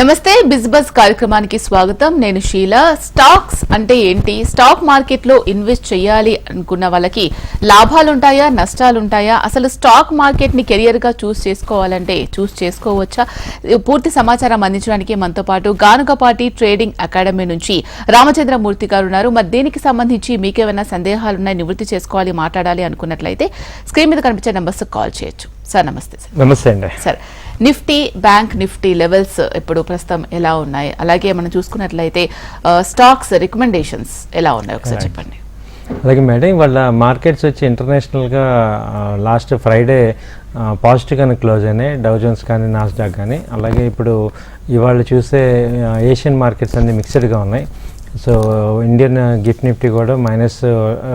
నమస్తే బిజిబస్ కార్యక్రమానికి స్వాగతం. నేను షీల. స్టాక్స్ అంటే ఏంటి? స్టాక్ మార్కెట్లో ఇన్వెస్ట్ చేయాలి అనుకున్న వాళ్ళకి లాభాలుంటాయా నష్టాలుంటాయా? అసలు స్టాక్ మార్కెట్ని కెరియర్గా చూస్ చేసుకోవాలంటే చూస్ చేసుకోవచ్చా? పూర్తి సమాచారం అందించడానికి మనతో పాటు గానుగపాటి ట్రేడింగ్ అకాడమీ నుంచి రామచంద్రమూర్తి గారు ఉన్నారు. మరి దీనికి సంబంధించి మీకేమైనా సందేహాలు ఉన్నాయి నివృత్తి చేసుకోవాలి మాట్లాడాలి అనుకున్నట్లయితే స్క్రీన్ మీద కనిపించే నెంబర్స్ కాల్ చేయొచ్చు. సార్ నమస్తే సార్. నమస్తే అండి. సరే నిఫ్టీ బ్యాంక్ నిఫ్టీ లెవెల్స్ ఇప్పుడు ప్రస్తుతం ఎలా ఉన్నాయి? అలాగే మనం చూసుకున్నట్లయితే స్టాక్స్ రికమెండేషన్స్ ఎలా ఉన్నాయి? ఒకసారి చెప్పండి. అలాగే మేడం వాళ్ళ మార్కెట్స్ వచ్చి ఇంటర్నేషనల్గా లాస్ట్ ఫ్రైడే పాజిటివ్గానే క్లోజ్ అయినాయి. డౌజన్స్ కానీ నాస్డాక్ కానీ. అలాగే ఇప్పుడు ఇవాళ చూసే ఏషియన్ మార్కెట్స్ అన్ని మిక్స్డ్గా ఉన్నాయి. సో ఇండియన్ గిఫ్ట్ నిఫ్టీ కూడా మైనస్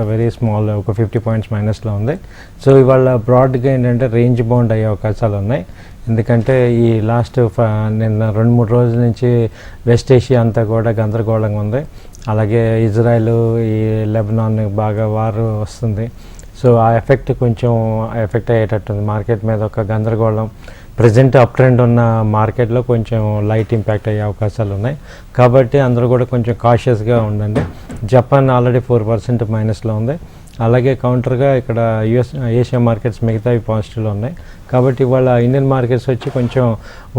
వెరీ స్మాల్ ఒక ఫిఫ్టీ పాయింట్స్ మైనస్లో ఉంది. సో ఇవాళ బ్రాడ్గా ఏంటంటే రేంజ్ బౌండ్ అయ్యే అవకాశాలు ఉన్నాయి. ఎందుకంటే ఈ లాస్ట్ ఫ- నిన్న రెండు మూడు రోజుల నుంచి వెస్ట్ ఏషియా అంతా కూడా గందరగోళంగా ఉంది. అలాగే ఇజ్రాయెల్ ఈ లెబనాన్ బాగా వారు వస్తుంది. సో ఆ ఎఫెక్ట్ కొంచెం ఎఫెక్ట్ అయ్యేటట్టుంది. మార్కెట్ మీద ఒక గందరగోళం. ప్రజెంట్ అప్ ట్రెండ్ ఉన్న మార్కెట్లో కొంచెం లైట్ ఇంపాక్ట్ అయ్యే అవకాశాలు ఉన్నాయి. కాబట్టి అందరూ కూడా కొంచెం కాషియస్గా ఉండండి. జపాన్ ఆల్రెడీ ఫోర్ పర్సెంట్ మైనస్లో ఉంది. అలాగే కౌంటర్గా ఇక్కడ యుఎస్ ఏషియా మార్కెట్స్ మిగతావి పాజిటివ్లో ఉన్నాయి. కాబట్టి ఇవాళ ఇండియన్ మార్కెట్స్ వచ్చి కొంచెం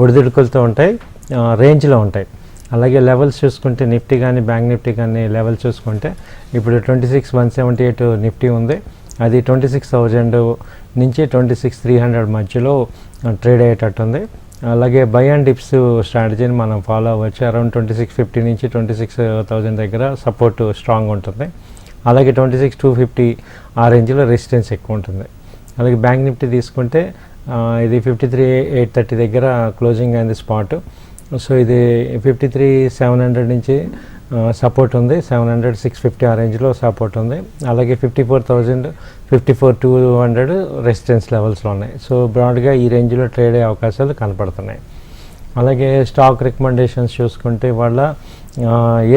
ఒడిదుడుకులతో ఉంటాయి రేంజ్లో ఉంటాయి. అలాగే లెవెల్స్ చూసుకుంటే నిఫ్టీ కానీ బ్యాంక్ నిఫ్టీ కానీ లెవెల్ చూసుకుంటే ఇప్పుడు twenty six one seventy eight Nifty ఉంది. అది ట్వంటీ సిక్స్ థౌజండ్ నుంచి ట్వంటీ సిక్స్ త్రీ హండ్రెడ్ మధ్యలో ట్రేడ్ అయ్యేటట్టుంది. అలాగే బై అండ్ డిప్స్ స్ట్రాటజీని మనం ఫాలో అవ్వచ్చు. అరౌండ్ ట్వంటీ సిక్స్ ఫిఫ్టీ నుంచి ట్వంటీ సిక్స్ థౌజండ్ దగ్గర సపోర్ట్ స్ట్రాంగ్ ఉంటుంది. అలాగే ట్వంటీ సిక్స్ టూ ఫిఫ్టీ ఆ రేంజ్లో రెసిస్టెన్స్ ఎక్కువ ఉంటుంది. అలాగే బ్యాంక్ నిఫ్టీ తీసుకుంటే ఇది ఫిఫ్టీ త్రీ ఎయిట్ థర్టీ దగ్గర క్లోజింగ్ అయింది స్పాట్ సో ఇది ఫిఫ్టీ త్రీ సెవెన్ హండ్రెడ్ నుంచి సపోర్ట్ ఉంది. సెవెన్ హండ్రెడ్ సిక్స్ ఫిఫ్టీ ఆ రేంజ్లో సపోర్ట్ ఉంది. అలాగే fifty four thousand fifty four two hundred resistance లెవెల్స్లో ఉన్నాయి. సో బ్రాడ్గా ఈ రేంజ్లో ట్రేడ్ అయ్యే అవకాశాలు కనపడుతున్నాయి. అలాగే స్టాక్ రికమెండేషన్స్ చూసుకుంటే వాళ్ళ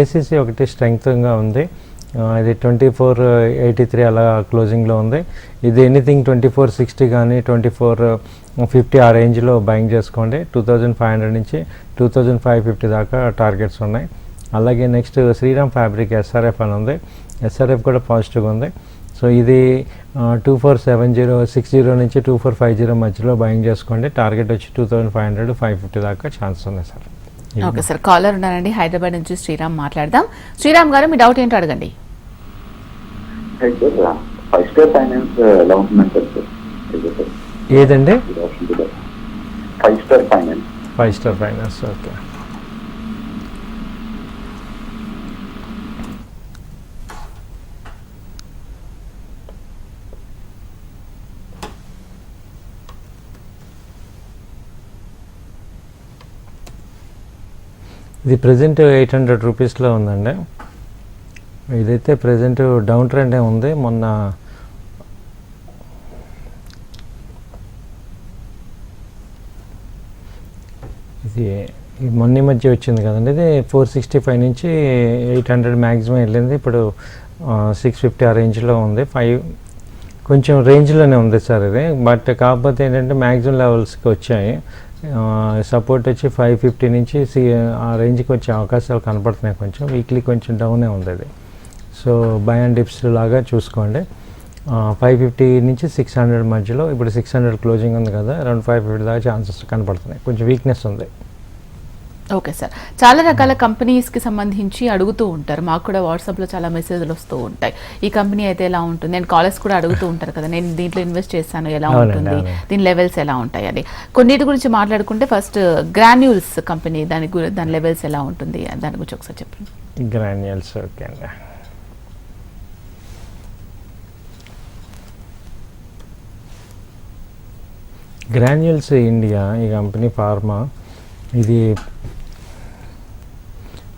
ఏసీసీ ఒకటి స్ట్రెంగ్త్గా ఉంది. ఇది ట్వంటీ ఫోర్ ఎయిటీ త్రీ అలా క్లోజింగ్లో ఉంది. ఇది ఎనీథింగ్ ట్వంటీ ఫోర్ సిక్స్టీ కానీ ట్వంటీ ఫోర్ ఫిఫ్టీ ఆ రేంజ్లో బయింగ్ చేసుకోండి. టూ థౌజండ్ ఫైవ్ హండ్రెడ్ నుంచి టూ థౌజండ్ ఫైవ్ ఫిఫ్టీ దాకా టార్గెట్స్ ఉన్నాయి. అలాగే నెక్స్ట్ శ్రీరామ్ ఫ్యాబ్రిక్ ఎస్ఆర్ఎఫ్ అని ఉంది. ఎస్ఆర్ఎఫ్ కూడా పాజిటివ్గా ఉంది. సో ఇది two four seven zero six zero నుంచి టూ ఫోర్ ఫైవ్ జీరో మధ్యలో బయింగ్ చేసుకోండి. టార్గెట్ వచ్చి two thousand five hundred five fifty దాకా ఛాన్స్ ఉంది సార్. ఓకే సార్ కాలర్ ఉన్నారండి. హైదరాబాద్ నుంచి శ్రీరామ్ మాట్లాడదాం. శ్రీరామ్ గారు మీ డౌట్ ఏంటో అడగండి. సార్ ఫైవ్ స్టార్ ఫైనాన్స్ ఎలా ఉంటుందంటారు సార్ ఇది సార్ ఏదండి? Five star finance five star finance okay ఇది ప్రజెంట్ ఎయిట్ హండ్రెడ్ రూపీస్లో ఉందండి. ఇదైతే ప్రజెంట్ డౌన్ ట్రెండ్ ఉంది. మొన్న ఇది మొన్న ఈ మధ్య వచ్చింది కదండి. ఇది ఫోర్ సిక్స్టీ ఫైవ్ నుంచి ఎయిట్ హండ్రెడ్ మ్యాక్సిమం వెళ్ళింది. ఇప్పుడు సిక్స్ ఫిఫ్టీ ఆ రేంజ్లో ఉంది. ఫైవ్ కొంచెం రేంజ్లోనే ఉంది సార్ ఇది. బట్ కాకపోతే ఏంటంటే మ్యాక్సిమం లెవెల్స్కి వచ్చాయి. సపోర్ట్ వచ్చి ఫైవ్ ఫిఫ్టీ నుంచి సి ఆ రేంజ్కి వచ్చే అవకాశాలు కనపడుతున్నాయి కొంచెం. వీక్లీ కొంచెం డౌనే ఉంది అది సో బై అండ్ డిప్స్ లాగా చూసుకోండి. ఫైవ్ ఫిఫ్టీ నుంచి సిక్స్ హండ్రెడ్ మధ్యలో ఇప్పుడు సిక్స్ హండ్రెడ్ క్లోజింగ్ ఉంది కదా అరౌండ్ ఫైవ్ ఫిఫ్టీ దాకా ఛాన్సెస్ కనపడుతున్నాయి. కొంచెం వీక్నెస్ ఉంది. Okay sir. చాలా రకాల కంపెనీస్కి సంబంధించి అడుగుతూ ఉంటారు. మాకు కూడా వాట్సాప్లో చాలా మెసేజ్లు వస్తూ ఉంటాయి. ఈ కంపెనీ అయితే ఎలా ఉంటుంది? నేను కాలర్స్ కూడా అడుగుతూ ఉంటారు కదా నేను దీంట్లో ఇన్వెస్ట్ చేస్తాను ఎలా ఉంటుంది. దీని లెవెల్స్ ఎలా ఉంటాయి అని. కొన్నిటి గురించి మాట్లాడుకుంటే ఫస్ట్ గ్రాన్యూల్స్ కంపెనీ దాని దాని లెవెల్స్ ఎలా ఉంటుంది? దాని గురించి ఒకసారి చెప్పండి. గ్రాన్యువల్స్ ఓకే అండి. గ్రాన్యుల్స్ ఇండియా ఈ కంపెనీ ఫార్మా ఇది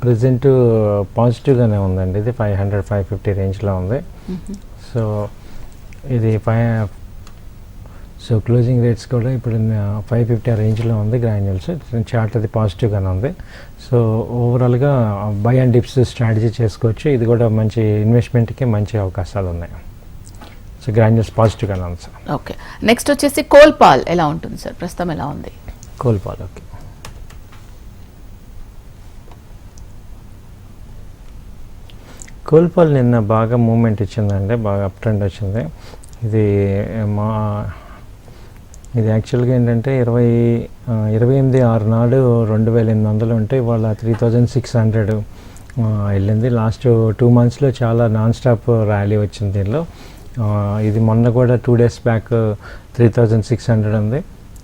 ప్రజెంట్ పాజిటివ్గానే ఉందండి. ఇది ఫైవ్ హండ్రెడ్ ఫైవ్ ఫిఫ్టీ రేంజ్లో ఉంది. సో ఇది ఫైవ్ సో క్లోజింగ్ రేట్స్ కూడా ఇప్పుడు ఫైవ్ ఫిఫ్టీ ఆ రేంజ్లో ఉంది గ్రాన్యుల్స్. చార్ట్ అది పాజిటివ్గానే ఉంది. సో ఓవరాల్గా బై అండ్ డిప్స్ స్ట్రాటజీ చేసుకోవచ్చు. ఇది కూడా మంచి ఇన్వెస్ట్మెంట్కి మంచి అవకాశాలు ఉన్నాయి సో గ్రాన్యూల్స్ పాజిటివ్ అన్నాను సార్ ఓకే నెక్స్ట్ వచ్చేసి కోల్పాల్ ఎలా ఉంటుంది సార్ ప్రస్తుతం ఎలా ఉంది? కోల్పాల్ ఓకే కోల్పాల్ నిన్న బాగా మూమెంట్ ఇచ్చిందండి బాగా అప్ ట్రెండ్ వచ్చింది. ఇది మా ఇది యాక్చువల్గా ఏంటంటే ఇరవై ఇరవై ఎనిమిది ఆరు నాడు రెండు వేల ఎనిమిది వందలు ఉంటే ఇవాళ త్రీ థౌజండ్ సిక్స్ హండ్రెడ్ వెళ్ళింది. లాస్ట్ టూ మంత్స్లో చాలా నాన్ స్టాప్ ర్యాలీ వచ్చింది దీనిలో. ఇది మొన్న కూడా two days back three thousand six hundred ఉంది.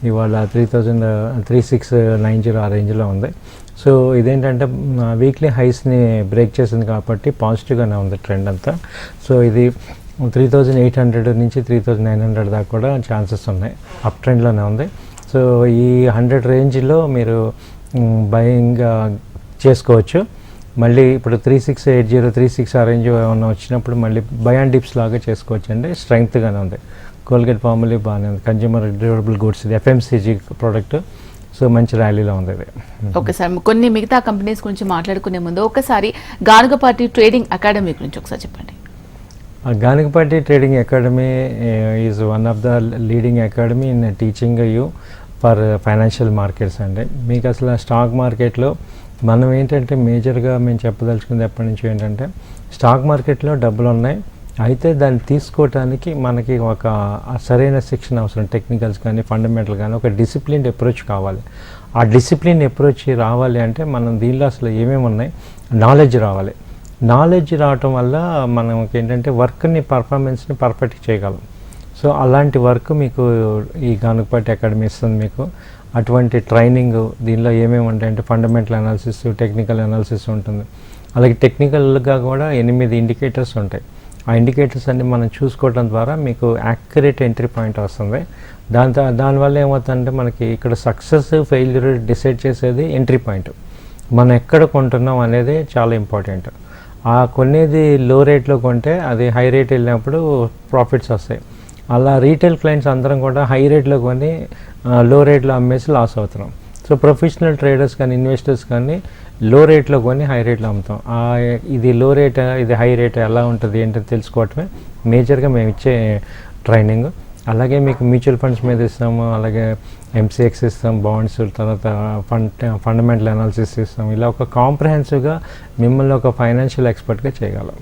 ఇవాళ three thousand three six nine zero ఆ రేంజ్లో ఉంది. సో ఇదేంటంటే వీక్లీ హైస్ని బ్రేక్ చేసింది కాబట్టి పాజిటివ్గానే ఉంది ట్రెండ్ అంతా. సో ఇది త్రీ థౌజండ్ ఎయిట్ హండ్రెడ్ నుంచి త్రీ థౌజండ్ నైన్ హండ్రెడ్ దాకా కూడా ఛాన్సెస్ ఉన్నాయి. అప్ ట్రెండ్లోనే ఉంది. సో ఈ హండ్రెడ్ రేంజ్లో మీరు బయింగ్ uh, చేసుకోవచ్చు. మళ్ళీ ఇప్పుడు three six eight zero three six ఆ రేంజ్ ఏమన్నా వచ్చినప్పుడు మళ్ళీ బయాన్ డిప్స్ లాగా చేసుకోవచ్చు అండి స్ట్రెంగ్త్గానే ఉంది. కోల్గేట్ పాములి బాగానే ఉంది. కన్జ్యూమర్ డ్యూరబుల్ గుడ్స్ ఇది ఎఫ్ఎంసీజీ ప్రోడక్ట్ సో మంచి ర్యాలీలో ఉంది ఇది. Okay sir. కొన్ని మిగతా కంపెనీస్ గురించి మాట్లాడుకునే ముందు ఒకసారి గానుగపాటి ట్రేడింగ్ అకాడమీ గురించి ఒకసారి చెప్పండి. ఆ Ganikapati trading academy is one of the leading academy in teaching you for financial markets అండి. మీకు అసలు స్టాక్ మార్కెట్లో మనం ఏంటంటే మేజర్గా మేము చెప్పదలుచుకుంది ఎప్పటి నుంచి ఏంటంటే స్టాక్ మార్కెట్లో డబ్బులు ఉన్నాయి. అయితే దాన్ని తీసుకోవటానికి మనకి ఒక సరైన శిక్షణ అవసరం. టెక్నికల్స్ కానీ ఫండమెంటల్ కానీ ఒక డిసిప్లిన్ అప్రోచ్ కావాలి. ఆ డిసిప్లిన్ అప్రోచ్ రావాలి అంటే మనం దీనిలో అసలు ఏమేమి ఉన్నాయి? నాలెడ్జ్ రావాలి. నాలెడ్జ్ రావటం వల్ల మనకి ఏంటంటే వర్క్ని పర్ఫార్మెన్స్ని పర్ఫెక్ట్ చేయగలం. సో అలాంటి వర్క్ మీకు ఈ గానుగపాటి అకాడమీ ఇస్తుంది మీకు. అటువంటి ట్రైనింగ్ దీనిలో ఏమేమి ఉంటాయంటే ఫండమెంటల్ అనాలిసిస్ టెక్నికల్ అనాలిసిస్ ఉంటుంది. అలాగే టెక్నికల్గా కూడా ఎనిమిది ఇండికేటర్స్ ఉంటాయి. ఆ ఇండికేటర్స్ అన్ని మనం చూసుకోవడం ద్వారా మీకు యాక్యురేట్ ఎంట్రీ పాయింట్ వస్తుంది. దాని దానివల్ల ఏమవుతుందంటే మనకి ఇక్కడ సక్సెస్ ఫెయిల్యూర్ డిసైడ్ చేసేది ఎంట్రీ పాయింట్ మనం ఎక్కడ కొంటున్నాం అనేది చాలా ఇంపార్టెంట్ ఆ కొనేది లో రేట్లో కొంటే అది హై రేట్ వెళ్ళినప్పుడు ప్రాఫిట్స్ వస్తాయి. అలా రీటైల్ క్లయింట్స్ అందరం కూడా హై రేట్లో కొని లో రేట్లో అమ్మేసి లాస్ అవుతున్నాం. సో ప్రొఫెషనల్ ట్రేడర్స్ కానీ ఇన్వెస్టర్స్ కానీ లో రేట్లో కొని హై రేట్లో అమ్ముతాం. ఇది లో రేట్ ఇది హై రేట్ ఎలా ఉంటుంది ఏంటో తెలుసుకోవటమే మేజర్గా మేము ఇచ్చే ట్రైనింగ్ అలాగే మీకు మ్యూచువల్ ఫండ్స్ మీద ఇస్తాము అలాగే ఎంసీఎక్స్ ఇస్తాం బాండ్స్ తర్వాత ఫండ్ ఫండమెంటల్ అనాలిసిస్ ఇస్తాం. ఇలా ఒక కాంప్రహెన్సివ్గా మిమ్మల్ని ఒక ఫైనాన్షియల్ ఎక్స్పర్ట్గా చేయగలం.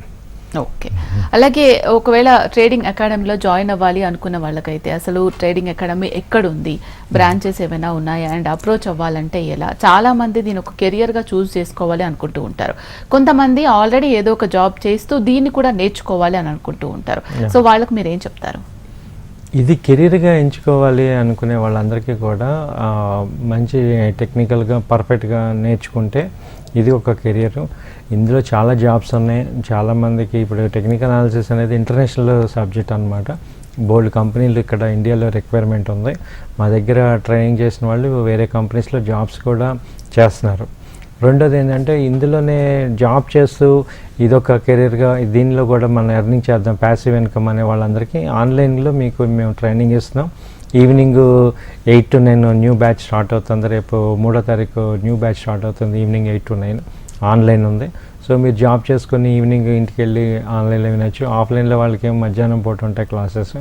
ఓకే. అలాగే ఒకవేళ ట్రేడింగ్ అకాడమీలో జాయిన్ అవ్వాలి అనుకున్న వాళ్ళకైతే అసలు ట్రేడింగ్ అకాడమీ ఎక్కడుంది? బ్రాంచెస్ ఏమైనా ఉన్నాయా? అండ్ అప్రోచ్ అవ్వాలంటే ఎలా? చాలా మంది దీని ఒక కెరియర్గా చూస్ చేసుకోవాలి అనుకుంటూ ఉంటారు. కొంతమంది ఆల్రెడీ ఏదో ఒక జాబ్ చేస్తూ దీన్ని కూడా నేర్చుకోవాలి అని అనుకుంటూ ఉంటారు. సో వాళ్ళకి మీరు ఏం చెప్తారు? ఇది కెరీర్గా ఎంచుకోవాలి అనుకునే వాళ్ళందరికీ కూడా మంచి టెక్నికల్గా పర్ఫెక్ట్గా నేర్చుకుంటే ఇది ఒక కెరియర్. ఇందులో చాలా జాబ్స్ ఉన్నాయి. చాలామందికి ఇప్పుడు టెక్నికల్ అనాలిసిస్ అనేది ఇంటర్నేషనల్ సబ్జెక్ట్ అనమాట బోల్డ్ కంపెనీలు ఇక్కడ ఇండియాలో రిక్వైర్మెంట్ ఉంది. మా దగ్గర ట్రైనింగ్ చేసిన వాళ్ళు వేరే కంపెనీస్లో జాబ్స్ కూడా చేస్తున్నారు. రెండోది ఏంటంటే ఇందులోనే జాబ్ చేస్తూ ఇదొక కెరీర్గా దీనిలో కూడా మనం ఎర్నింగ్ చేద్దాం. ప్యాసివ్ ఇన్కమ్ అనే వాళ్ళందరికీ ఆన్లైన్లో మీకు మేము ట్రైనింగ్ ఇస్తున్నాం. Evening eight to nine new batch start అవుతుంది. రేపు మూడో తారీఖు న్యూ బ్యాచ్ స్టార్ట్ అవుతుంది. Evening eight to nine online ఉంది. సో మీరు జాబ్ చేసుకొని ఈవినింగ్ ఇంటికి వెళ్ళి ఆన్లైన్లో వినొచ్చు. ఆఫ్లైన్లో వాళ్ళకి ఏం మధ్యాహ్నం పూట ఉంటాయి క్లాసెస్.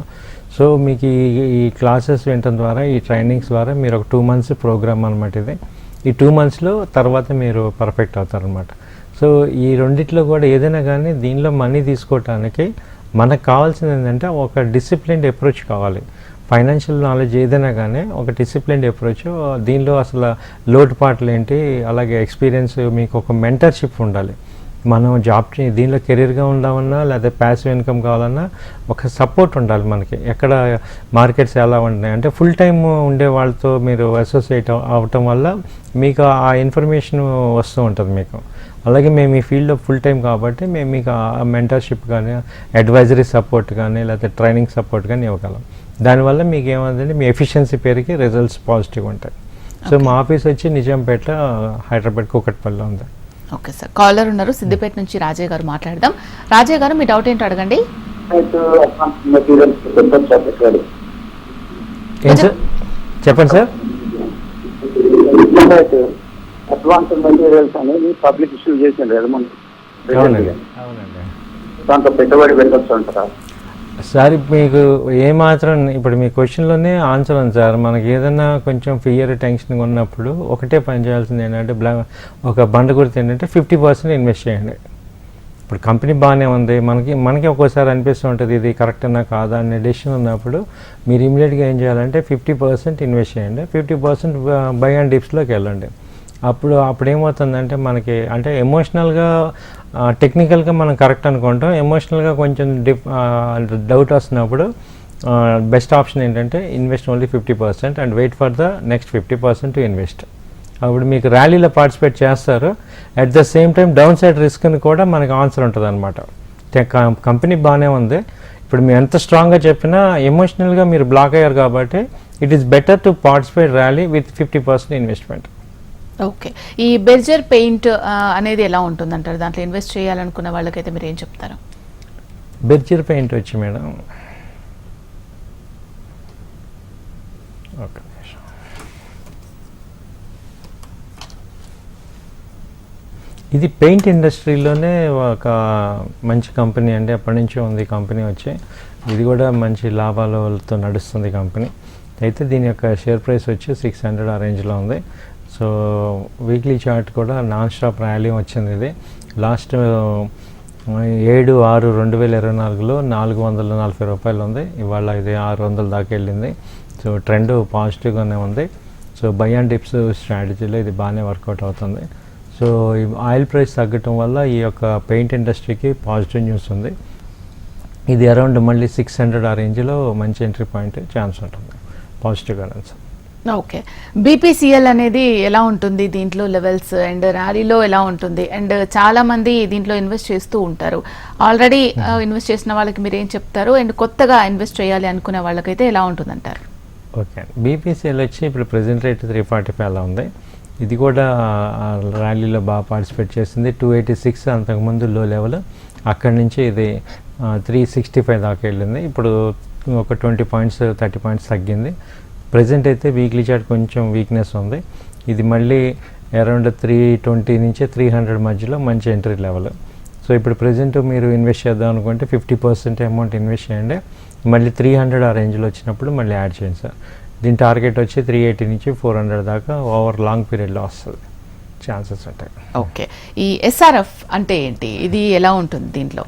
సో మీకు ఈ ఈ క్లాసెస్ వినటం ద్వారా ఈ ట్రైనింగ్స్ ద్వారా మీరు ఒక టూ మంత్స్ ప్రోగ్రామ్ అనమాట ఇది. ఈ టూ మంత్స్లో తర్వాత మీరు పర్ఫెక్ట్ అవుతారనమాట సో ఈ రెండిట్లో కూడా ఏదైనా కానీ దీనిలో మనీ తీసుకోవటానికి మనకు కావాల్సింది ఏంటంటే ఒక డిసిప్లిన్డ్ అప్రోచ్ కావాలి. ఫైనాన్షియల్ నాలెడ్జ్ ఏదైనా కానీ ఒక డిసిప్లిన్డ్ అప్రోచ్ దీనిలో అసలు లోటుపాట్లు ఏంటి అలాగే ఎక్స్పీరియన్స్ మీకు ఒక మెంటర్షిప్ ఉండాలి. మనం జాబ్ చే- దీనిలో కెరీర్గా ఉండాలన్నా లేదా ప్యాసివ్ ఇన్కమ్ కావాలన్నా ఒక సపోర్ట్ ఉండాలి మనకి. ఎక్కడ మార్కెట్స్ ఎలా ఉన్నాయి అంటే ఫుల్ టైం ఉండే వాళ్ళతో మీరు అసోసియేట్ అవటం వల్ల మీకు ఆ ఇన్ఫర్మేషన్ వస్తూ ఉంటుంది మీకు. అలాగే మేము ఈ ఫీల్డ్లో ఫుల్ టైం కాబట్టి మేము మీకు ఆ మెంటర్షిప్ కానీ అడ్వైజరీ సపోర్ట్ కానీ లేకపోతే ట్రైనింగ్ సపోర్ట్ కానీ ఇవ్వగలం. దానివల్ల మీకు ఏమంటే మీ ఎఫిషియన్సీ పేరుకి రిజల్ట్స్ పాజిటివ్ ఉంటాయి. సో మా ఆఫీస్ వచ్చి నిజాంపేట హైదరాబాద్ కూకట్పల్లిలో ఉంది. Okay sir. కాలర్ ఉన్నారు. సిద్దిపేట నుంచి రాజయ్య గారు మాట్లాడదాం. రాజయ్య గారు మీ డౌట్ ఏంటో అడగండి? ఏం సార్? చెప్పండి సార్. అడ్వాన్స్ మెటీరియల్స్ అనేది పబ్లిక్ ఇష్యూ చేసింది కదా మనం అవునండి అవునండి. దాంట్లో పెట్టుబడి పెట్టచ్చు అంటారా? సార్ మీకు ఏమాత్రం ఇప్పుడు మీ క్వశ్చన్లోనే ఆన్సర్ ఉంది సార్. మనకి ఏదైనా కొంచెం ఫియర్ టెన్షన్ ఉన్నప్పుడు ఒకటే పని చేయాల్సింది ఏంటంటే బ్లా ఒక బండ గుర్తు ఏంటంటే ఫిఫ్టీ పర్సెంట్ ఇన్వెస్ట్ చేయండి. ఇప్పుడు కంపెనీ బాగానే ఉంది. మనకి మనకి ఒక్కోసారి అనిపిస్తూ ఉంటుంది ఇది కరెక్టేనా కాదా అనే డెసిషన్ ఉన్నప్పుడు మీరు ఇమీడియట్గా ఏం చేయాలంటే ఫిఫ్టీ పర్సెంట్ ఇన్వెస్ట్ చేయండి. ఫిఫ్టీ పర్సెంట్ బై అండ్ డిప్స్లోకి వెళ్ళండి. అప్పుడు అప్పుడు ఏమవుతుందంటే మనకి అంటే ఎమోషనల్గా టెక్నికల్గా మనం కరెక్ట్ అనుకుంటాం. ఎమోషనల్గా కొంచెం డిఫ్ డౌట్ వస్తున్నప్పుడు బెస్ట్ ఆప్షన్ ఏంటంటే invest only fifty percent and wait for the next fifty percent to invest అప్పుడు మీకు ర్యాలీలో పార్టిసిపేట్ చేస్తారు. At the same time down side risk అని కూడా మనకి ఆన్సర్ ఉంటుంది అనమాట కంపెనీ బాగానే ఉంది. ఇప్పుడు మీరు ఎంత స్ట్రాంగ్గా చెప్పినా ఎమోషనల్గా మీరు బ్లాక్ అయ్యారు కాబట్టి it is better to participate rally with fifty percent investment okay. ఈ బెర్జర్ పెయింట్ అనేది ఎలా ఉంటుందంటారు? దాంట్లో ఇన్వెస్ట్ చేయాలనుకున్న వాళ్ళకైతే మీరు ఏం చెప్తారు? బెర్జర్ పెయింట్ వచ్చి మేడం. ఓకే ఇది పెయింట్ ఇండస్ట్రీలోనే ఒక మంచి కంపెనీ అండి అప్పటి నుంచో ఉంది కంపెనీ వచ్చి. ఇది కూడా మంచి లాభాలతో నడుస్తుంది కంపెనీ. అయితే దీని యొక్క షేర్ ప్రైస్ వచ్చి సిక్స్ హండ్రెడ్ ఆ రేంజ్లో ఉంది. సో వీక్లీ చార్ట్ కూడా నాన్ స్టాప్ ర్యాలీ వచ్చింది ఇది. లాస్ట్ ఏడు ఆరు రెండు వేల ఇరవై నాలుగులో నాలుగు వందల నలభై రూపాయలు ఉంది. ఇవాళ ఇది ఆరు వందల దాకా వెళ్ళింది. సో ట్రెండ్ పాజిటివ్గానే ఉంది. సో బై అండ్ డిప్స్ స్ట్రాటజీలో ఇది బాగానే వర్కౌట్ అవుతుంది. సో ఈ ఆయిల్ ప్రైస్ తగ్గటం వల్ల ఈ యొక్క పెయింట్ ఇండస్ట్రీకి పాజిటివ్ న్యూస్ ఉంది. ఇది అరౌండ్ మళ్ళీ సిక్స్ హండ్రెడ్ ఆ రేంజ్లో మంచి ఎంట్రీ పాయింట్ ఛాన్స్ ఉంటుంది. పాజిటివ్ సార్ ఓకే బీపీసీఎల్ అనేది ఎలా ఉంటుంది దీంట్లో లెవెల్స్ అండ్ ర్యాలీలో ఎలా ఉంటుంది? అండ్ చాలా మంది దీంట్లో ఇన్వెస్ట్ చేస్తూ ఉంటారు. ఆల్రెడీ ఇన్వెస్ట్ చేసిన వాళ్ళకి మీరు ఏం చెప్తారు? అండ్ కొత్తగా ఇన్వెస్ట్ చేయాలి అనుకునే వాళ్ళకైతే ఎలా ఉంటుందంటారు? ఓకే బీపీసీఎల్ వచ్చి ఇప్పుడు present rate three forty five అలా ఉంది. ఇది కూడా ర్యాలీలో బాగా పార్టిసిపేట్ చేసింది టూ ఎయిటీ సిక్స్ అంతకుముందు లో లెవెల్ అక్కడి నుంచి ఇది త్రీ సిక్స్టీ ఫైవ్ దాకా వెళ్ళింది. ఇప్పుడు ఒక ట్వంటీ పాయింట్స్ థర్టీ పాయింట్స్ తగ్గింది. ప్రజెంట్ అయితే వీక్లీ చార్ట్ కొంచెం వీక్నెస్ ఉంది. ఇది మళ్ళీ అరౌండ్ త్రీ ట్వంటీ నుంచి త్రీ హండ్రెడ్ మధ్యలో మంచి ఎంట్రీ లెవెల్ సో ఇప్పుడు ప్రజెంట్ మీరు ఇన్వెస్ట్ చేద్దాం అనుకుంటే ఫిఫ్టీ పర్సెంట్ అమౌంట్ ఇన్వెస్ట్ చేయండి. మళ్ళీ త్రీ హండ్రెడ్ ఆ రేంజ్లో వచ్చినప్పుడు మళ్ళీ యాడ్ చేయండి సార్. దీని టార్గెట్ వచ్చి త్రీ ఎయిటీ నుంచి ఫోర్ హండ్రెడ్ దాకా ఓవర్ లాంగ్ పీరియడ్లో వస్తుంది. ఛాన్సెస్ ఉంటాయి. ఓకే ఈ ఎస్ఆర్ఎఫ్ అంటే ఏంటి? ఇది ఎలా ఉంటుంది దీంట్లో?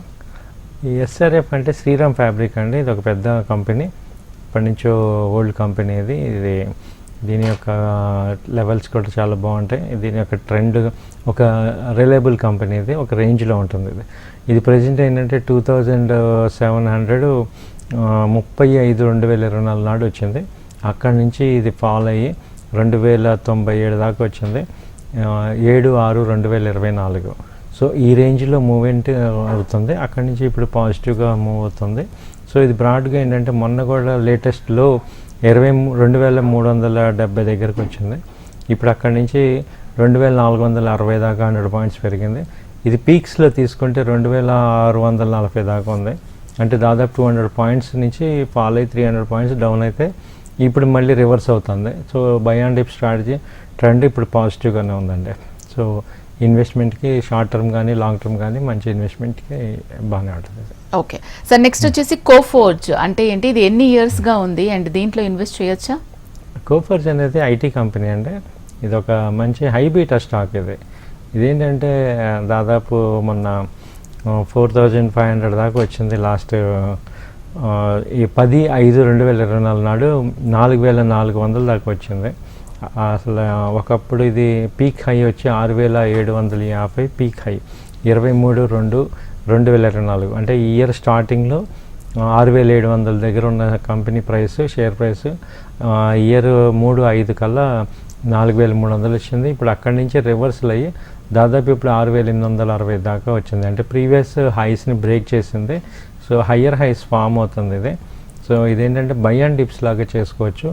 ఈ ఎస్ఆర్ఎఫ్ అంటే శ్రీరామ్ ఫ్యాబ్రిక్ అండి. ఇది ఒక పెద్ద కంపెనీ ఎప్పటి నుంచో ఓల్డ్ కంపెనీ ఇది ఇది దీని యొక్క లెవెల్స్ కూడా చాలా బాగుంటాయి. దీని యొక్క ట్రెండ్ ఒక రిలయబుల్ కంపెనీ ఇది ఒక రేంజ్లో ఉంటుంది ఇది. ఇది ప్రజెంట్ ఏంటంటే టూ థౌజండ్ సెవెన్ హండ్రెడ్ ముప్పై ఐదు రెండు వేల ఇరవై నాలుగు నాడు వచ్చింది. అక్కడి నుంచి ఇది ఫాలో అయ్యి రెండు వేల తొంభై ఏడు దాకా వచ్చింది. ఏడు ఆరు రెండు వేల ఇరవై నాలుగు. సో ఈ రేంజ్లో మూవ్మెంట్ అవుతుంది. అక్కడి నుంచి ఇప్పుడు పాజిటివ్గా మూవ్ అవుతుంది. సో ఇది బ్రాడ్గా ఏంటంటే మొన్న కూడా లేటెస్ట్లో ఇరవై మూ- రెండు వేల మూడు వందల డెబ్బై దగ్గరకు వచ్చింది. ఇప్పుడు అక్కడి నుంచి రెండు వేల నాలుగు వందల అరవై దాకా హండ్రెడ్ పాయింట్స్ పెరిగింది. ఇది పీక్స్లో తీసుకుంటే రెండు వేల ఆరు వందల నలభై దాకా ఉంది. అంటే దాదాపు టూ హండ్రెడ్ పాయింట్స్ నుంచి ఫాల్ అయ్యి త్రీ హండ్రెడ్ పాయింట్స్ డౌన్ అయితే ఇప్పుడు మళ్ళీ రివర్స్ అవుతుంది. So buy and dip strategy trend ఇప్పుడు పాజిటివ్గానే ఉందండి. సో ఇన్వెస్ట్మెంట్కి షార్ట్ టర్మ్ కానీ లాంగ్ టర్మ్ కానీ మంచి ఇన్వెస్ట్మెంట్కి బాగానే ఉంటుంది ఓకే. సార్ నెక్స్ట్ వచ్చేసి కోఫోర్జ్ అంటే ఏంటి? ఇది ఎన్ని ఇయర్స్గా ఉంది అండ్ దీంట్లో ఇన్వెస్ట్ చేయొచ్చా? కోఫర్జ్ అనేది ఐటీ కంపెనీ అండి. ఇది ఒక మంచి హై బీటా స్టాక్ ఇది. ఇదేంటంటే దాదాపు మొన్న ఫోర్ థౌజండ్ ఫైవ్ హండ్రెడ్ దాకా వచ్చింది లాస్ట్ ఈ పది ఐదు రెండు వేల ఇరవై నాలుగు నాడు నాలుగు వేల నాలుగు వందల దాకా వచ్చింది. అసలు ఒకప్పుడు ఇది పీక్ హై వచ్చి ఆరు వేల ఏడు వందల యాభై పీక్ హై. ఇరవై మూడు రెండు రెండు వేల ఇరవై నాలుగు. అంటే ఈ ఇయర్ స్టార్టింగ్లో ఆరు వేల ఏడు వందల దగ్గర ఉన్న company price share price year మూడు ఐదు కల్లా నాలుగు వేల మూడు వందలు వచ్చింది. ఇప్పుడు అక్కడి నుంచి రివర్సల్ అయ్యి దాదాపు ఇప్పుడు ఆరు వేల ఎనిమిది వందల అరవై దాకా వచ్చింది. అంటే ప్రీవియస్ హైస్ని బ్రేక్ చేసింది. సో హయ్యర్ హైస్ ఫామ్ అవుతుంది ఇది. సో ఇదేంటంటే బై అండ్ డిప్స్ లాగా చేసుకోవచ్చు.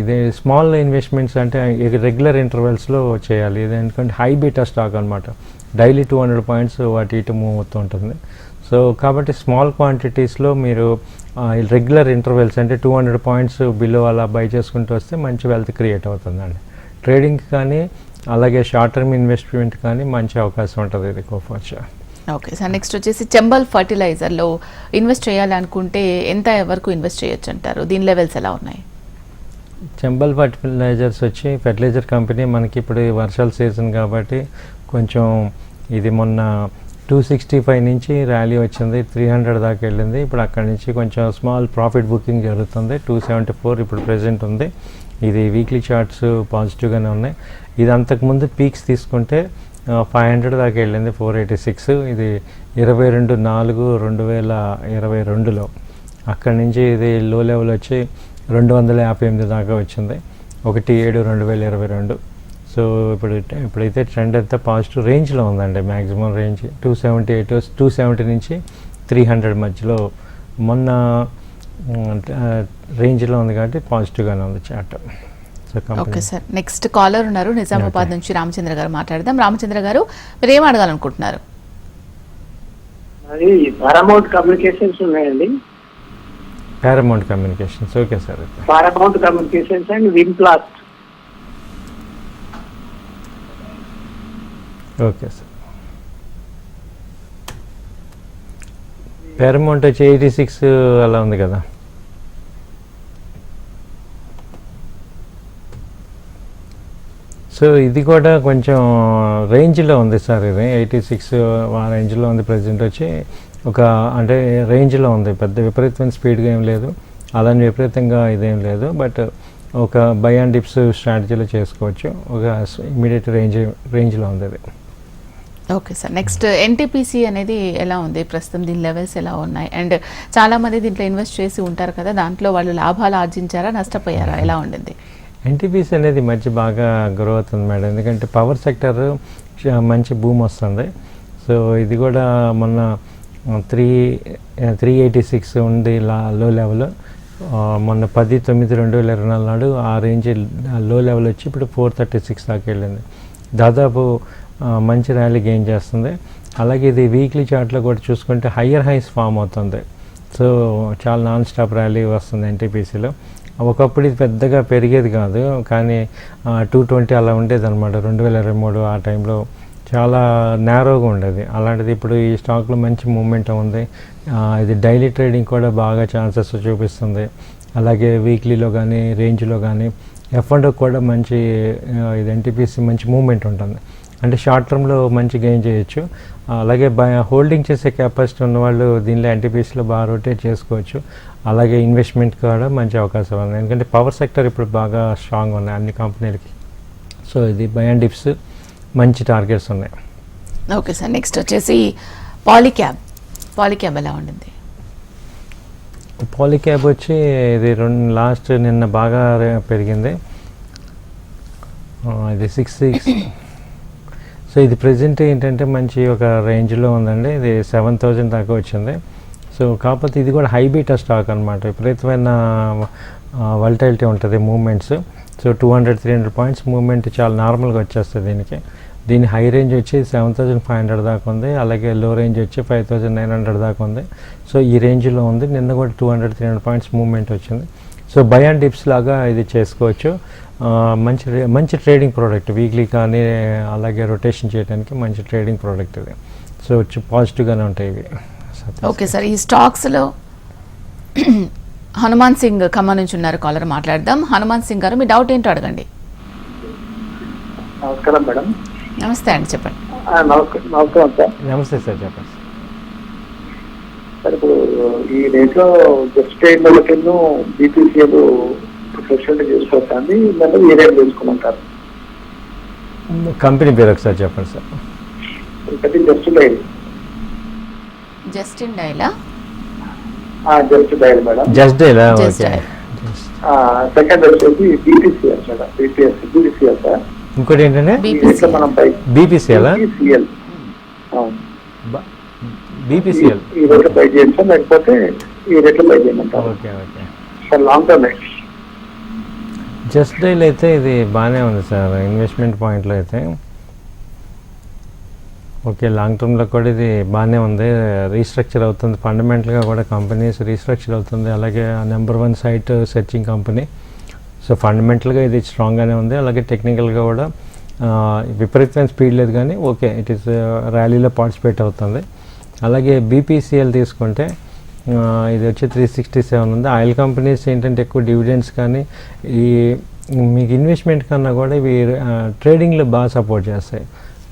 ఇది స్మాల్ ఇన్వెస్ట్మెంట్స్ అంటే రెగ్యులర్ ఇంటర్వెల్స్లో చేయాలి. ఇది ఎందుకంటే హై బీటా స్టాక్ అనమాట డైలీ టూ హండ్రెడ్ పాయింట్స్ వాటి ఇటు మూవ్ అవుతూ ఉంటుంది. సో కాబట్టి స్మాల్ క్వాంటిటీస్లో మీరు రెగ్యులర్ ఇంటర్వెల్స్ అంటే టూ హండ్రెడ్ పాయింట్స్ బిలో అలా బై చేసుకుంటూ వస్తే మంచి వెల్త్ క్రియేట్ అవుతుందండి. ట్రేడింగ్ కానీ అలాగే షార్ట్ టర్మ్ ఇన్వెస్ట్మెంట్ కానీ మంచి అవకాశం ఉంటుంది ఇది కోఫర్ ఓకే సార్. నెక్స్ట్ వచ్చేసి చెంబల్ ఫర్టిలైజర్లో ఇన్వెస్ట్ చేయాలనుకుంటే ఎంత వరకు ఇన్వెస్ట్ చేయొచ్చు అంటారు? దీని లెవెల్స్ ఎలా ఉన్నాయి? చెంబల్ ఫర్టిలైజర్స్ వచ్చి ఫెర్టిలైజర్ కంపెనీ మనకి ఇప్పుడు వర్షాల సీజన్ కాబట్టి కొంచెం ఇది మొన్న టూ సిక్స్టీ ఫైవ్ నుంచి ర్యాలీ వచ్చింది త్రీ హండ్రెడ్ దాకా వెళ్ళింది. ఇప్పుడు అక్కడ నుంచి కొంచెం స్మాల్ ప్రాఫిట్ బుకింగ్ జరుగుతుంది టూ సెవెంటీ ఫోర్ ఇప్పుడు ప్రజెంట్ ఉంది. ఇది వీక్లీ చార్ట్స్ పాజిటివ్గానే ఉన్నాయి. ఇది అంతకుముందు పీక్స్ తీసుకుంటే ఫైవ్ హండ్రెడ్ దాకా వెళ్ళింది ఫోర్ ఎయిటీ సిక్స్. ఇది ఇరవై రెండు నాలుగు రెండు వేల ఇరవై రెండులో. అక్కడి నుంచి ఇది లో లెవెల్ వచ్చి రెండు వందల యాభై ఎనిమిది దాకా వచ్చింది. ఒకటి ఏడు రెండు వేల ఇరవై రెండు. సో ఇప్పుడు ఇప్పుడైతే ట్రెండ్ అంతా పాజిటివ్ రేంజ్లో ఉందండి maximum range. Two seventy eight two seventy నుంచి త్రీ హండ్రెడ్ మధ్యలో మొన్న రేంజ్లో ఉంది కాబట్టి పాజిటివ్గానే ఉంది chart. So okay sir. Next caller ఉన్నారు నిజామాబాద్. నుంచి రామచంద్ర గారు మాట్లాడదాం. రామచంద్ర గారు మీరు ఏం అడగాలనుకుంటున్నారు? అది పారామౌంట్ కమ్యూనికేషన్స్ ఉన్నాయండి. Paramount communications okay sir Paramount communications and Wim Plast okay sir Paramount వచ్చి ఎయిటీ సిక్స్ అలా ఉంది కదా. సో ఇది కూడా కొంచెం రేంజ్లో ఉంది సార్ ఇది ఎయిటీ సిక్స్ ఆ రేంజ్లో ఉంది. ప్రజెంట్ వచ్చి ఒక అంటే రేంజ్లో ఉంది. పెద్ద విపరీతమైన స్పీడ్గా ఏం లేదు. అలానే విపరీతంగా ఇదేం లేదు. బట్ ఒక బై అండ్ డిప్స్ స్ట్రాటజీలో చేసుకోవచ్చు. ఒక ఇమీడియట్ రేంజ్ రేంజ్లో ఉంది అది. Okay sir. నెక్స్ట్ ఎన్టీపీసీ అనేది ఎలా ఉంది? ప్రస్తుతం దీని లెవెల్స్ ఎలా ఉన్నాయి? అండ్ చాలా మంది దీంట్లో ఇన్వెస్ట్ చేసి ఉంటారు కదా దాంట్లో వాళ్ళు లాభాలు ఆర్జించారా నష్టపోయారా? ఎలా ఉండింది? ఎన్టీపీసీ అనేది మధ్య బాగా గ్రో అవుతుంది మేడం. ఎందుకంటే పవర్ సెక్టర్ మంచి భూమి వస్తుంది. సో ఇది కూడా మొన్న త్రీ త్రీ ఎయిటీ సిక్స్ ఉంది లా లో లెవెల్. మొన్న పది తొమ్మిది రెండు వేల ఇరవై నాలుగు నాడు ఆ రేంజ్లో లెవెల్ వచ్చి ఇప్పుడు ఫోర్ థర్టీ సిక్స్ దాకా వెళ్ళింది. దాదాపు మంచి ర్యాలీ గెయిన్ చేస్తుంది. అలాగే ఇది వీక్లీ చార్ట్లో కూడా చూసుకుంటే హయ్యర్ హైస్ ఫామ్ అవుతుంది. సో చాలా నాన్ స్టాప్ ర్యాలీ వస్తుంది ఎన్టీపీసీలో. ఒకప్పుడు ఇది పెద్దగా పెరిగేది కాదు కానీ టూ ట్వంటీ అలా ఉండేది అనమాట రెండు వేల ఇరవై మూడు ఆ టైంలో చాలా నేరోగా ఉండేది. అలాంటిది ఇప్పుడు ఈ స్టాక్లో మంచి మూమెంట్ ఉంది. ఇది డైలీ ట్రేడింగ్ కూడా బాగా ఛాన్సెస్ చూపిస్తుంది. అలాగే వీక్లీలో కానీ రేంజ్లో కానీ ఎఫ్ అండ్ కూడా మంచి ఇది ఎన్టీపీసీ మంచి మూమెంట్ ఉంటుంది. అంటే షార్ట్ టర్మ్లో మంచి గెయిన్ చేయొచ్చు. అలాగే బై హోల్డింగ్ చేసే కెపాసిటీ ఉన్న వాళ్ళు దీనిలో ఎన్టీపీసీలో బాగా రొటేట్ చేసుకోవచ్చు. అలాగే ఇన్వెస్ట్మెంట్ కూడా మంచి అవకాశం ఉంది ఎందుకంటే పవర్ సెక్టర్ ఇప్పుడు బాగా స్ట్రాంగ్ ఉన్నాయి అన్ని కంపెనీలకి సో ఇది బయాన్ డిప్స్ మంచి టార్గెట్స్ ఉన్నాయి. ఓకే సార్ నెక్స్ట్ వచ్చేసి పాలిక్యాబ్ పాలిక్యాబ్ ఎలా ఉండింది? పాలిక్యాబ్ వచ్చి ఇది రెండు లాస్ట్ నిన్న బాగా పెరిగింది. ఆ, ఇది సిక్స్ సిక్స్ సో ఇది ప్రజెంట్ ఏంటంటే మంచి ఒక రేంజ్లో ఉందండి. ఇది సెవెన్ థౌజండ్ దాకా వచ్చింది. సో కాకపోతే ఇది కూడా హై బీటా స్టాక్ అనమాట విపరీతమైన వల్టైలిటీ ఉంటుంది movements so two hundred three hundred points movement చాలా నార్మల్గా వచ్చేస్తుంది దీనికి. దీని హై రేంజ్ వచ్చి సెవెన్ థౌజండ్ ఫైవ్ హండ్రెడ్ దాకా ఉంది. అలాగే లో రేంజ్ వచ్చి ఫైవ్ థౌజండ్ నైన్ హండ్రెడ్ దాకా ఉంది. సో ఈ రేంజ్లో ఉంది. నిన్న కూడా two hundred three hundred points movement వచ్చింది. సో బై అండ్ డిప్స్ లాగా ఇది చేసుకోవచ్చు. మంచి మంచి ట్రేడింగ్ ప్రోడక్ట్ వీక్లీ కానీ అలాగే రొటేషన్ చేయడానికి మంచి ట్రేడింగ్ ప్రోడక్ట్ ఇది. సో వచ్చి పాజిటివ్గానే ఉంటాయి ఇవి. ఓకే సార్ ఈ స్టాక్స్లో హనుమాన్ సింగ్ ఖమ్మం నుంచి ఉన్నారు కాలర్ మాట్లాడదాం. హనుమాన్ సింగ్ గారు మీ డౌట్ ఏంటో అడగండి. నమస్కారం మేడం. నమస్తే అండి చెప్పండి. నమస్కారం సార్ నమస్తే సార్ చెప్పండి. సార్ ఇప్పుడు ఈ జస్ట్ చేసుకోవచ్చండి లేదా చేసుకోమంటారు కంపెనీ పేరు ఒకసారి చెప్పండి సార్. ఒకటి జస్ట్ డైల్ జస్టిన్ డైలా? Just dial madam. జస్ట్ డేలా? ఓకే. సెకండ్ వచ్చేసి BPCL madam. BPS BPCL sir. ఇంకోటి ఏంటంటే మనం బీపీసీఎల్ బీపీసీఎల్ బీపీసీఎల్ ఈ రేట్లో పై చేయొచ్చా లేకపోతే ఈ రేట్లో పై చేయమంటారు okay okay. Sir long term Just Dial అయితే ఇది బాగానే ఉంది సార్ ఇన్వెస్ట్మెంట్ పాయింట్లో అయితే. ఓకే లాంగ్ టర్మ్లో కూడా ఇది బాగానే ఉంది. రీస్ట్రక్చర్ అవుతుంది. ఫండమెంటల్గా కూడా కంపెనీస్ రీస్ట్రక్చర్ అవుతుంది. అలాగే number one site searching company so ఫండమెంటల్గా ఇది స్ట్రాంగ్గానే ఉంది. అలాగే టెక్నికల్గా కూడా విపరీతమైన స్పీడ్ లేదు కానీ ఓకే ఇట్ ఈస్ ర్యాలీలో పార్టిసిపేట్ అవుతుంది. అలాగే బీపీసీఎల్ తీసుకుంటే ఇది వచ్చి త్రీ సిక్స్టీ సెవెన్ ఉంది. ఆయిల్ కంపెనీస్ ఏంటంటే ఎక్కువ డివిడెండ్స్ కానీ ఈ మీకు ఇన్వెస్ట్మెంట్ కన్నా కూడా ఇవి ట్రేడింగ్లో బాగా సపోర్ట్ చేస్తాయి.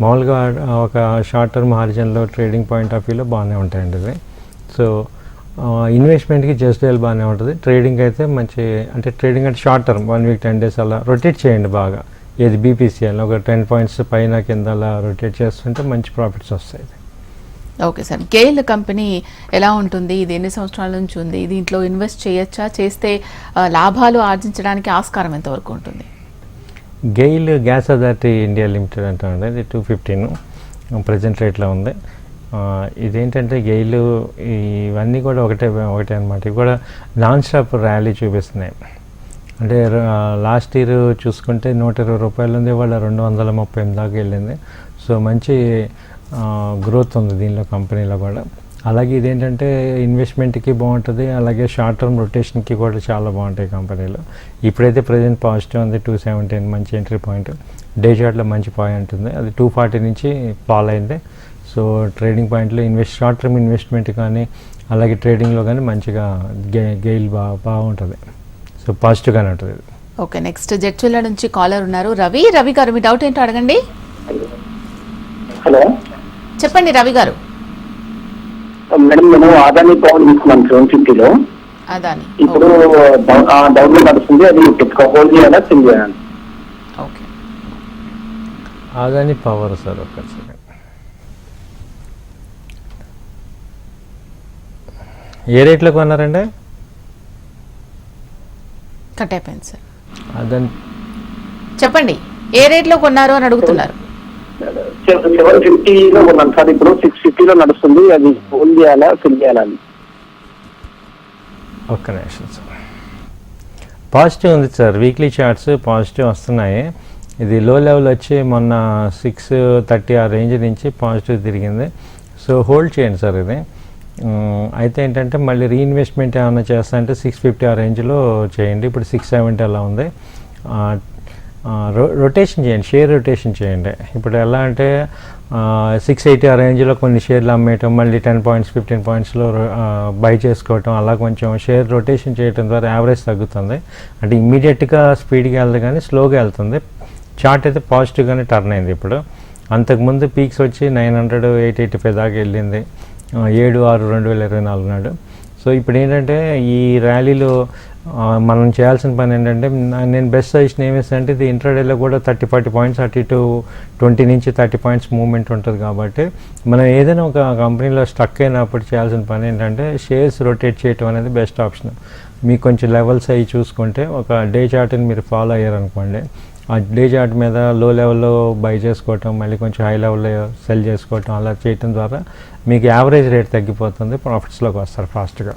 మామూలుగా ఒక షార్ట్ టర్మ్ హారిజన్లో ట్రేడింగ్ పాయింట్ ఆఫ్ వ్యూలో బాగానే ఉంటాయండి ఇది సో ఇన్వెస్ట్మెంట్కి జస్ట్ డేల్ బాగానే ఉంటుంది. ట్రేడింగ్ అయితే మంచి అంటే ట్రేడింగ్ అంటే short term one week ten days అలా రొటేట్ చేయండి బాగా. ఏది బీపీసీఎల్ ఒక టెన్ పాయింట్స్ పైన కింద అలా రొటేట్ చేస్తుంటే మంచి ప్రాఫిట్స్ వస్తాయి ఓకే సార్. కేఎల్ కంపెనీ ఎలా ఉంటుంది? ఇది ఎన్ని సంవత్సరాల నుంచి ఉంది? దీంట్లో ఇన్వెస్ట్ చేయొచ్చా? చేస్తే లాభాలు ఆర్జించడానికి ఆస్కారం ఎంతవరకు ఉంటుంది? GAIL gas authority India limited అంటామండి ఇది టూ ఫిఫ్టీన్. ప్రజెంట్ రేట్లో ఉంది. ఇదేంటంటే గెయిలు ఇవన్నీ కూడా ఒకటే ఒకటే అనమాట ఇవి కూడా నాన్ స్టాప్ ర్యాలీ చూపిస్తున్నాయి. అంటే లాస్ట్ ఇయర్ చూసుకుంటే నూట ఇరవై రూపాయలు ఉంది. వాళ్ళ రెండు వందల ముప్పై ఎనిమిది దాకా వెళ్ళింది. సో మంచి గ్రోత్ ఉంది దీనిలో కంపెనీలో కూడా. అలాగే ఇదేంటంటే ఇన్వెస్ట్మెంట్కి బాగుంటుంది అలాగే షార్ట్ టర్మ్ రొటేషన్కి కూడా చాలా బాగుంటాయి కంపెనీలో. ఇప్పుడైతే ప్రజెంట్ పాజిటివ్ ఉంది టూ సెవెంటీన్ మంచి ఎంట్రీ పాయింట్. డే చార్ట్లో మంచి పాయింట్ ఉంది అది టూ ఫార్టీ నుంచి ఫాల్ అయింది. సో ట్రేడింగ్ పాయింట్లో ఇన్వెస్ట్ షార్ట్ టర్మ్ ఇన్వెస్ట్మెంట్ కానీ అలాగే ట్రేడింగ్లో కానీ మంచిగా గే గెయిల్ బా బాగుంటుంది. సో పాజిటివ్గానే ఉంటుంది ఇది. ఓకే నెక్స్ట్ జడ్చిల్ల నుంచి కాలర్ ఉన్నారు. రవి రవి గారు మీ డౌట్ ఏంటో అడగండి. హలో. చెప్పండి రవి గారు. మేడం నేను ఆదాని పవర్ తీసుకున్నాను సెవెన్ ఫిఫ్టీలో. ఇప్పుడు డౌన్లో నడుస్తుంది అది హోల్డ్ చేయాలా సెల్ చేయాలి. ఓకే. అదని పవర్ సార్ సెకండ్ ఏ రేట్లో కొన్నారండి? కట్ అయిపోయింది సార్. అదని చెప్పండి ఏ రేట్లో కొన్నారు అని అడుగుతున్నారు? సెవెన్ ఫిఫ్టీలో ఉన్నాను సార్. ఇప్పుడు సిక్స్ ఫిఫ్టీలో నడుస్తుంది. అది ఫోన్ చేయాలా ఫిల్ చేయాలా అని. ఒక్క నిమిషం సార్. పాజిటివ్ ఉంది సార్. వీక్లీ చార్ట్స్ పాజిటివ్ వస్తున్నాయి. ఇది లో లెవెల్ వచ్చి మొన్న సిక్స్ థర్టీ ఆ రేంజ్ నుంచి పాజిటివ్ తిరిగింది. సో హోల్డ్ చేయండి సార్ ఇది. అయితే ఏంటంటే మళ్ళీ రీఇన్వెస్ట్మెంట్ ఏమైనా చేస్తా అంటే సిక్స్ ఫిఫ్టీ ఆ రేంజ్లో చేయండి. ఇప్పుడు సిక్స్ సెవెంటీ అలా ఉంది. రొటేషన్ చేయండి షేర్ రొటేషన్ చేయండి. ఇప్పుడు ఎలా అంటే సిక్స్ ఎయిటీ ఆ రేంజ్లో కొన్ని షేర్లు అమ్మేయటం మళ్ళీ టెన్ పాయింట్స్ ఫిఫ్టీన్ పాయింట్స్లో బై చేసుకోవటం అలా కొంచెం షేర్ రొటేషన్ చేయటం ద్వారా యావరేజ్ తగ్గుతుంది. అంటే ఇమ్మీడియట్గా స్పీడ్గా వెళ్తుంది కానీ స్లోగా వెళ్తుంది. చార్ట్ అయితే పాజిటివ్గానే టర్న్ అయింది ఇప్పుడు. అంతకుముందు పీక్స్ వచ్చి nine hundred eight eighty five దాకా వెళ్ళింది. ఏడు ఆరు రెండు వేల ఇరవై నాలుగు నాడు. సో ఇప్పుడు ఏంటంటే ఈ ర్యాలీలో మనం చేయాల్సిన పని ఏంటంటే నేను బెస్ట్ సజెషన్ ఏమేస్తానంటే ఇది ఇంట్రాడేలో కూడా థర్టీ ఫార్టీ పాయింట్స్ అటు ఇటు ట్వంటీ నుంచి థర్టీ పాయింట్స్ మూవ్మెంట్ ఉంటుంది కాబట్టి మనం ఏదైనా ఒక కంపెనీలో స్టక్ అయినప్పుడు చేయాల్సిన పని ఏంటంటే షేర్స్ రొటేట్ చేయటం అనేది బెస్ట్ ఆప్షన్ మీకు కొంచెం లెవెల్స్ అవి చూసుకుంటే ఒక డే చార్ట్ని మీరు ఫాలో అయ్యారనుకోండి ఆ డే చార్ట్ మీద లో లెవెల్లో బై చేసుకోవటం మళ్ళీ కొంచెం హై లెవెల్లో సెల్ చేసుకోవటం అలా చేయటం ద్వారా మీకు యావరేజ్ రేట్ తగ్గిపోతుంది ప్రాఫిట్స్లోకి వస్తారు ఫాస్ట్గా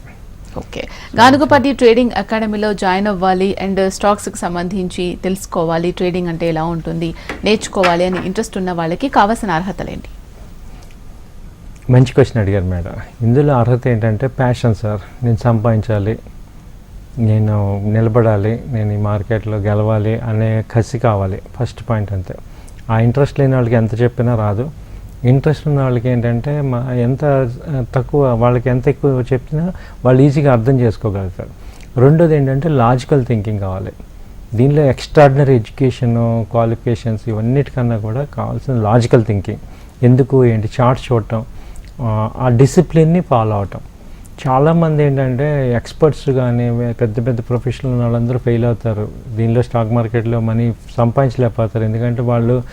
ఓకే గానుగపాటి ట్రేడింగ్ అకాడమీలో జాయిన్ అవ్వాలి అండ్ స్టాక్స్కి సంబంధించి తెలుసుకోవాలి. ట్రేడింగ్ అంటే ఎలా ఉంటుంది? నేర్చుకోవాలి అని ఇంట్రెస్ట్ ఉన్న వాళ్ళకి కావాల్సిన అర్హతలేంటి మంచి క్వశ్చన్ అడిగారు మేడం. ఇందులో అర్హత ఏంటంటే ప్యాషన్ సార్ నేను సంపాదించాలి. నేను నిలబడాలి. నేను ఈ మార్కెట్లో గెలవాలి అనే కసి కావాలి. ఫస్ట్ పాయింట్ అంతే. ఆ ఇంట్రెస్ట్ లేని వాళ్ళకి ఎంత చెప్పినా రాదు. ఇంట్రెస్ట్ ఉన్న వాళ్ళకి ఏంటంటే మా ఎంత తక్కువ వాళ్ళకి ఎంత ఎక్కువ చెప్పినా వాళ్ళు ఈజీగా అర్థం చేసుకోగలుగుతారు. రెండోది ఏంటంటే లాజికల్ థింకింగ్ కావాలి. దీనిలో ఎక్స్ట్రాడినరీ ఎడ్యుకేషన్ క్వాలిఫికేషన్స్ ఇవన్నిటికన్నా కూడా కావాల్సిన లాజికల్ థింకింగ్. ఎందుకు ఏంటి? చార్ట్ చూడటం ఆ, ఆ డిసిప్లిన్ని ఫాలో అవటం. చాలామంది ఏంటంటే ఎక్స్పర్ట్స్ కానీ పెద్ద పెద్ద ప్రొఫెషనల్ వాళ్ళందరూ ఫెయిల్ అవుతారు. దీనిలో స్టాక్ మార్కెట్లో మనీ సంపాదించలేకపోతారు. ఎందుకంటే వాళ్ళు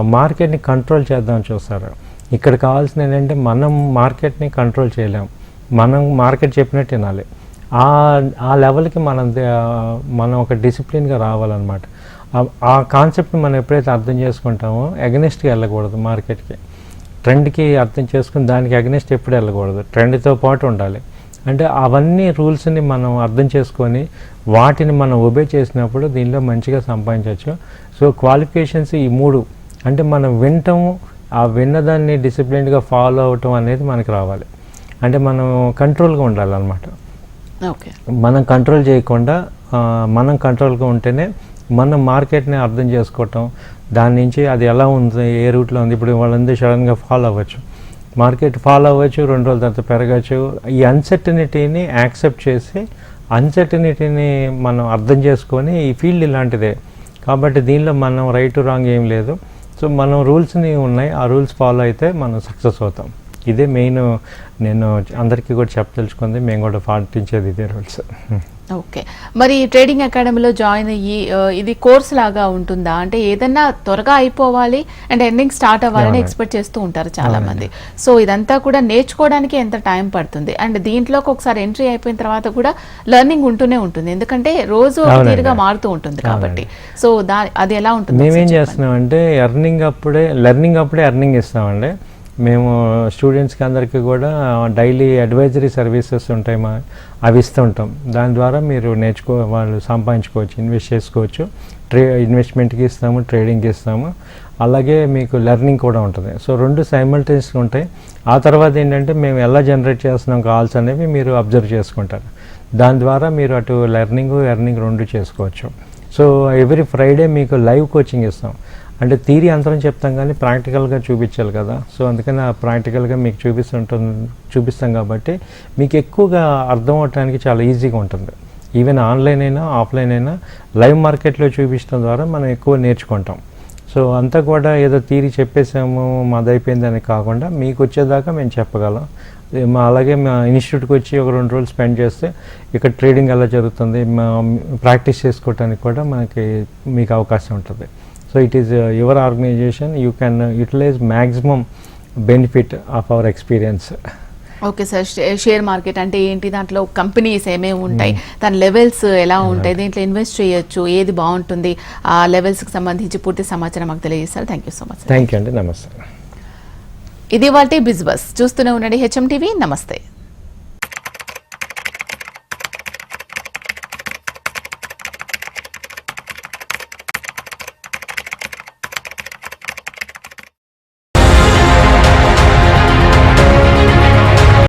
మార్కెట్ని కంట్రోల్ చేద్దామని చూస్తారు. ఇక్కడ కావాల్సిన ఏంటంటే మనం మార్కెట్ని కంట్రోల్ చేయలేం. మనం మార్కెట్ చెప్పినట్టు వినాలి ఆ ఆ లెవెల్కి మనం మనం ఒక డిసిప్లిన్గా రావాలన్నమాట. ఆ- ఆ కాన్సెప్ట్ని మనం ఎప్పుడైతే అర్థం చేసుకుంటామో అగెనిస్ట్గా వెళ్ళకూడదు మార్కెట్కి ట్రెండ్కి అర్థం చేసుకుని దానికి అగెనిస్ట్ ఎప్పుడు వెళ్ళకూడదు. ట్రెండ్తో పాటు ఉండాలి. అంటే అవన్నీ రూల్స్ని మనం అర్థం చేసుకొని వాటిని మనం ఒబే చేసినప్పుడు దీనిలో మంచిగా సంపాదించవచ్చు. సో క్వాలిఫికేషన్స్ ఈ మూడు. అంటే మనం వినటము ఆ విన్నదాన్ని డిసిప్లిన్గా ఫాలో అవటం అనేది మనకి రావాలి. అంటే మనం కంట్రోల్గా ఉండాలన్నమాట. ఓకే. మనం కంట్రోల్ చేయకుండా మనం కంట్రోల్గా ఉంటేనే మనం మార్కెట్ని అర్థం చేసుకోవటం దాని నుంచి అది ఎలా ఉంది ఏ రూట్లో ఉంది ఇప్పుడు వాళ్ళందరూ సడన్గా ఫాలో అవ్వచ్చు. మార్కెట్ ఫాలో అవ్వచ్చు రెండు రోజుల తర్వాత పెరగచ్చు. ఈ అన్సర్టనిటీని యాక్సెప్ట్ చేసి అన్సర్టనిటీని మనం అర్థం చేసుకొని ఈ ఫీల్డ్ ఇలాంటిదే. కాబట్టి దీనిలో మనం రైట్ రాంగ్ ఏం లేదు. సో మనం రూల్స్ని ఉన్నాయి. ఆ రూల్స్ ఫాలో అయితే మనం సక్సెస్ అవుతాం. ఇదే మెయిన్ నేను అందరికీ కూడా చెప్పదలుచుకుంది. మేము కూడా పాటించేది ఇదే రూల్స్. ఓకే. మరి ట్రేడింగ్ అకాడమీలో జాయిన్ అయ్యి ఇది కోర్స్ లాగా ఉంటుందా? అంటే ఏదన్నా త్వరగా అయిపోవాలి అండ్ ఎండింగ్ స్టార్ట్ అవ్వాలని. ఎక్స్పెక్ట్ చేస్తూ ఉంటారు చాలా మంది సో ఇదంతా కూడా నేర్చుకోవడానికి ఎంత టైం పడుతుంది? అండ్ దీంట్లోకి ఒకసారి ఎంట్రీ అయిపోయిన తర్వాత కూడా లెర్నింగ్ ఉంటూనే ఉంటుంది. ఎందుకంటే రోజు. తీరుగా మారుతూ ఉంటుంది కాబట్టి. సో దా అది ఎలా ఉంటుంది మేమేం చెప్పండి. చేస్తున్నామంటే ఎర్నింగ్ అప్పుడే లెర్నింగ్ అప్పుడే ఎర్నింగ్ ఇస్తామండి మేము స్టూడెంట్స్కి అందరికీ కూడా డైలీ అడ్వైజరీ సర్వీసెస్ ఉంటాయి మా అవి ఇస్తుంటాం. దాని ద్వారా మీరు నేర్చుకో వాళ్ళు సంపాదించుకోవచ్చు ఇన్వెస్ట్ చేసుకోవచ్చు. ట్రే ఇన్వెస్ట్మెంట్కి ఇస్తాము ట్రేడింగ్కి ఇస్తాము. అలాగే మీకు లెర్నింగ్ కూడా ఉంటుంది. సో రెండు సైమల్టేనియస్గా ఉంటాయి. ఆ తర్వాత ఏంటంటే మేము ఎలా జనరేట్ చేస్తున్నాం కాల్స్ అనేవి మీరు అబ్జర్వ్ చేసుకుంటారు. దాని ద్వారా మీరు అటు లెర్నింగ్ ఎర్నింగ్ రెండు చేసుకోవచ్చు. సో ఎవ్రీ ఫ్రైడే మీకు లైవ్ కోచింగ్ ఇస్తాం. అంటే థీరీ అంతరం చెప్తాం కానీ ప్రాక్టికల్గా చూపించాలి కదా. సో అందుకని ఆ ప్రాక్టికల్గా మీకు చూపిస్తుంటుంది చూపిస్తాం కాబట్టి మీకు ఎక్కువగా అర్థం అవటానికి చాలా ఈజీగా ఉంటుంది. ఈవెన్ ఆన్లైన్ అయినా ఆఫ్లైన్ అయినా లైవ్ మార్కెట్లో చూపించడం ద్వారా మనం ఎక్కువ నేర్చుకుంటాం. సో అంతా కూడా ఏదో తీరి చెప్పేసాము మాది అని కాకుండా మీకు వచ్చేదాకా మేము చెప్పగలం. మా అలాగే మా ఇన్స్టిట్యూట్కి వచ్చి ఒక రెండు రోజులు స్పెండ్ చేస్తే ఇక్కడ ట్రేడింగ్ ఎలా జరుగుతుంది మా ప్రాక్టీస్ చేసుకోవడానికి కూడా మనకి మీకు అవకాశం ఉంటుంది. So it is your organisation you can utilise maximum benefit of our experience okay sir share market అంటే ఏంటి? దాంట్లో కంపెనీస్ ఏమేమి ఉంటాయి? దాని లెవెల్స్ ఎలా ఉంటాయి? దీంట్లో ఇన్వెస్ట్ చేయొచ్చు ఏది బాగుంటుంది? ఆ లెవెల్స్కి సంబంధించి పూర్తి సమాచారం మాకు తెలియజేస్తారు. Thank you so much thank you అండి. నమస్తే. ఇది వాటి బిజినెస్. చూస్తూనే ఉండండి. హెచ్ఎం టీవీ నమస్తే.